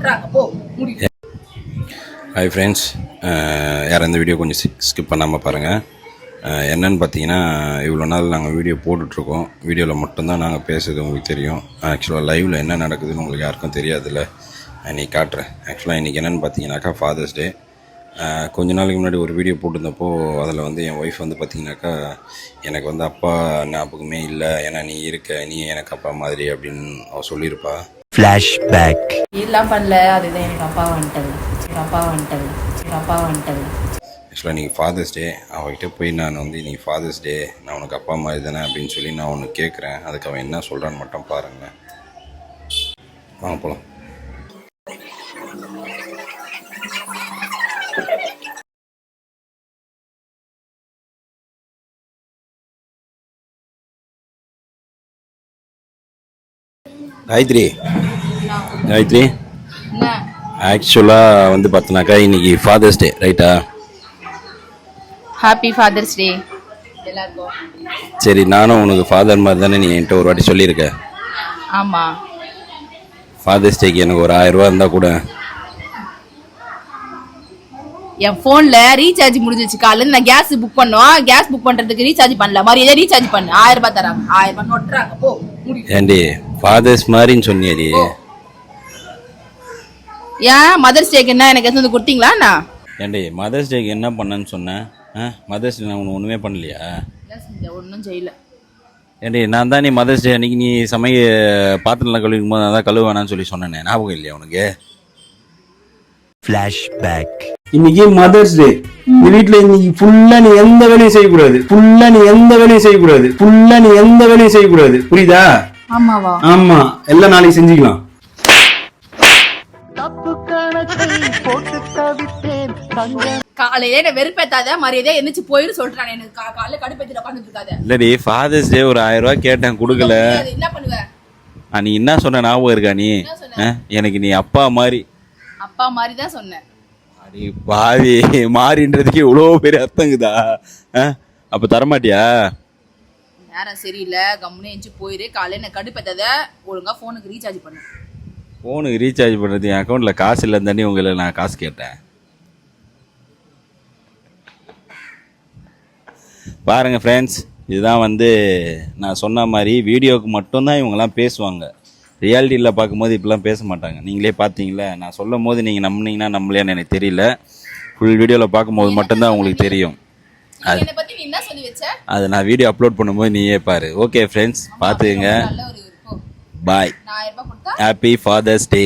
நொட்டுறாங்க போ முடியும் hi friends யாரும் இந்த வீடியோ கொஞ்சம் ஸ்கிப் பண்ணாமல் பாருங்கள் என்னன்னு பார்த்தீங்கன்னா இவ்வளோ நாள் நாங்கள் வீடியோ போட்டுட்ருக்கோம். வீடியோவில் மட்டும்தான் நாங்கள் பேசுறது உங்களுக்கு தெரியும். ஆக்சுவலாக லைவில் என்ன நடக்குதுன்னு உங்களுக்கு யாருக்கும் தெரியாதுல்ல. நீ காட்டுறேன். ஆக்சுவலாக இன்றைக்கி என்னென்னு பார்த்தீங்கன்னாக்கா ஃபாதர்ஸ் டே கொஞ்ச நாளைக்கு முன்னாடி ஒரு வீடியோ போட்டிருந்தப்போ அதில் வந்து என் ஒய்ஃப் வந்து பார்த்தீங்கன்னாக்கா எனக்கு வந்து அப்பா ஞாபகமே இல்லை. ஏன்னா நீ இருக்க நீ எனக்கு அப்பா மாதிரி அப்படின்னு அவள் சொல்லியிருப்பாள் Flashback. இதெல்லாம் பண்ணல அதுதான் எனக்கு அப்பா வந்துட்டது எங்கள் அப்பா வந்துட்டது எங்கள் அப்பா வந்துட்டது ஆக்சுவலாக நீங்கள் ஃபாதர்ஸ் டே அவகிட்ட போய் நான் வந்து இன்னைக்கு ஃபாதர்ஸ் டே நான் உனக்கு அப்பா மாதிரி தானே அப்படின்னு சொல்லி நான் ஒன்று கேட்குறேன் அதுக்கு அவன் என்ன சொல்கிறான்னு மட்டும் பாருங்கள் வாங்க போகலாம் காயத்ரி. காயத்ரி. ஆக்சுவலாக வந்து பார்த்தோன்னாக்கா இன்னைக்கு ஃபாதர்ஸ் டே ரைட்டா ஹாப்பி ஃபாதர்ஸ் டே எல்லாருக்கும். சரி நானும் உனக்கு ஃபாதர் மாதிரி தானே நீ என்கிட்ட ஒரு வாட்டி சொல்லியிருக்க? ஆமாம் ஃபாதர்ஸ் டேக்கு எனக்கு ஒரு ஆயிரம் ரூபா இருந்தால் கூட என் ஃபோனில் ரீசார்ஜ் முடிஞ்சிச்சு காலையில் நான் கேஸ் புக் பண்ணோம். கேஸ் புக் பண்ணுறதுக்கு ரீசார்ஜ் பண்ணல. மாதிரி ரீசார்ஜ் பண்ணு. ஆயிரம் ரூபாய் தராங்க. ஆயிரம் ரூபாய் நொட்டுறாங்க போ ஏண்டி ஃபாதர்ஸ் மாதிரின்னு சொன்னியடி. ஏன்? மதர்ஸ் டேக்கு என்ன? எனக்கு வந்து கொடுத்தீங்களா நான் ஏண்டி மதர்ஸ் டேக்கு என்ன பண்ணேன்னு சொன்னேன். ஆ? மதர்ஸ் டே நான் உனக்கு ஒன்றுமே பண்ணலையா? ஒன்றும் செய்யல. ஏண்டி நான் தான் நீ மதர்ஸ் டே அன்னைக்கு நீ சமைய பாத்திரம்லாம் கழுவிக்கும் போது நான் தான் கழுவ வேணாம்னு சொல்லி சொன்னேனே. ஞாபகம் இல்லையா உனக்கு? Flashback. இன்னைக்கு மதர்ஸ் டே. இந்த வீட்ல இன்னைக்கு ஃபுல்லா நீ எந்த வேலையும் செய்யக்கூடாது. ஃபுல்லா நீ எந்த வேலையும் செய்யக்கூடாது. ஃபுல்லா நீ எந்த வேலையும் செய்யக்கூடாது. புரியுதா? ஆமாவா? ஆமா. எல்லாம் நாளைக்கு செஞ்சுக்கலாம். காலையில என்ன வெறுப்பேத்தாத மரியாதை எந்திரிச்சு போயிரு சொல்றான் எனக்கு. கா- காலையில கடுப்பேத்தில உட்காந்துட்டு இருக்காத. இல்லடி ஃபாதர்ஸ் டே ஒரு ஆயிரம் ரூபா கேட்டேன் கொடுக்கல. என்ன பண்ணுவ? நீ என்ன சொன்ன ஞாபகம் இருக்கா நீ? என்ன சொன்ன? ஆ, எனக்கு நீ அப்பா மாதிரி. அப்பா மாதிரி தான் சொன்னேன் அடி பாவி மாறின்றதுக்கு இவ்வளோ பெரிய அர்த்தங்குதா? ஆ? அப்போ தரமாட்டியா? நேரம் சரியில்லை கம்முன்னு எந்திரிச்சு போயிரு. காலையில என்ன கடுப்பேத்தாத ஒழுங்கா போனுக்கு ரீசார்ஜ் பண்ணு. ஃபோனுக்கு ரீசார்ஜ் பண்ணுறது என் அக்கௌண்ட்டில் காசு இல்லைன்னு தானே உங்களை நான் காசு கேட்டேன். பாருங்க ஃப்ரெண்ட்ஸ் இதுதான் வந்து நான் சொன்ன மாதிரி வீடியோவுக்கு மட்டும்தான் இவங்கெல்லாம் பேசுவாங்க. ரியாலிட்டியில் பார்க்கும்போது இப்படிலாம் பேச மாட்டாங்க. நீங்களே பார்த்தீங்களே? நான் சொல்லும் போது நீங்கள் நம்புனீங்கன்னா நம்பலையான்னு எனக்கு தெரியல. ஃபுல் வீடியோவில் பார்க்கும்போது மட்டும்தான் உங்களுக்கு தெரியும். அது அதை நான் வீடியோ அப்லோட் பண்ணும்போது நீயே பாரு. ஓகே ஃப்ரெண்ட்ஸ் பார்த்துக்கங்க. நல்ல ஒரு போ. பாய் ஹாப்பி ஃபாதர்ஸ் டே